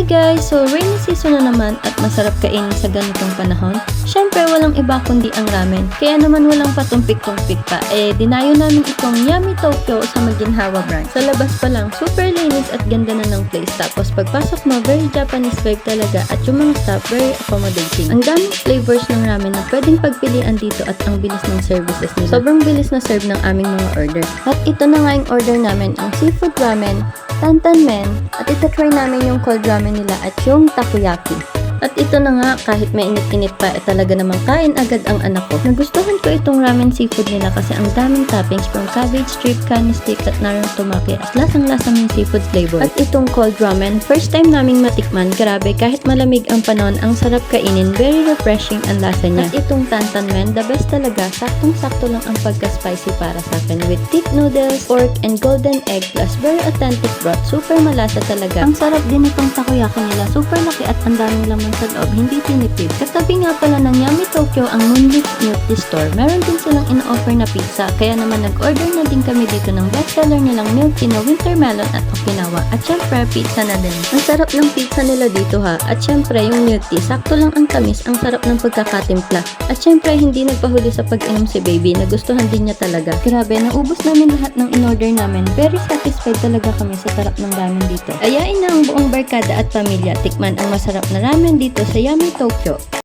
Hi guys! So, rainy season na naman at masarap kainin sa ganitong panahon. Syempre, walang iba kundi ang ramen. Kaya naman walang patumpik-tumpik pa. Eh, dinayo namin itong Yummy Tokyo sa Maginhawa branch. Sa labas pa lang, super linis at ganda na ng place. Tapos pagpasok mo, very Japanese vibe talaga at yung mga staff, very accommodating. Ang daming flavors ng ramen na pwedeng pagpilian dito at ang bilis ng services nila. Sobrang bilis na serve ng aming mga order. At ito na nga yung order namin, ang seafood ramen, tantan men, at ito-try namin yung cold ramen nila at yung takoyaki. At ito na nga, kahit may init-init pa, eh talaga namang kain agad ang anak ko. Nagustuhan ko itong ramen seafood nila kasi ang daming toppings from cabbage, strip, kani sticks at narang tomaki at lasang-lasang yung seafood flavor. At itong cold ramen, first time naming matikman, grabe, kahit malamig ang panon, ang sarap kainin, very refreshing ang lasa niya. At itong tantan men, the best talaga, saktong-sakto lang ang pagka-spicy para sa akin with thick noodles, pork, and golden egg plus very authentic broth. Super malasa talaga. Ang sarap din itong takoyaki nila, super laki at ang daming laman sa loob, hindi tinipid. Katabi nga pala ng Yummy Tokyo ang Moonlit Milk Tea Store. Meron din silang in-offer na pizza, kaya naman nag-order na din kami dito ng bestseller nilang milk tea na winter melon at okinawa. At syempre, pizza na din. Ang sarap ng pizza nila dito ha. At syempre, yung milk tea, sakto lang ang tamis, ang sarap ng pagkakatimpla. At syempre, hindi nagpahuli sa pag-inom si baby, nagustuhan din niya talaga. Grabe, naubos namin lahat ng in-order namin. Very satisfied talaga kami sa sarap ng ramen dito. Ayain na ang buong barkada at pamilya, tikman ang masarap na ramen dito sa Yummy Tokyo.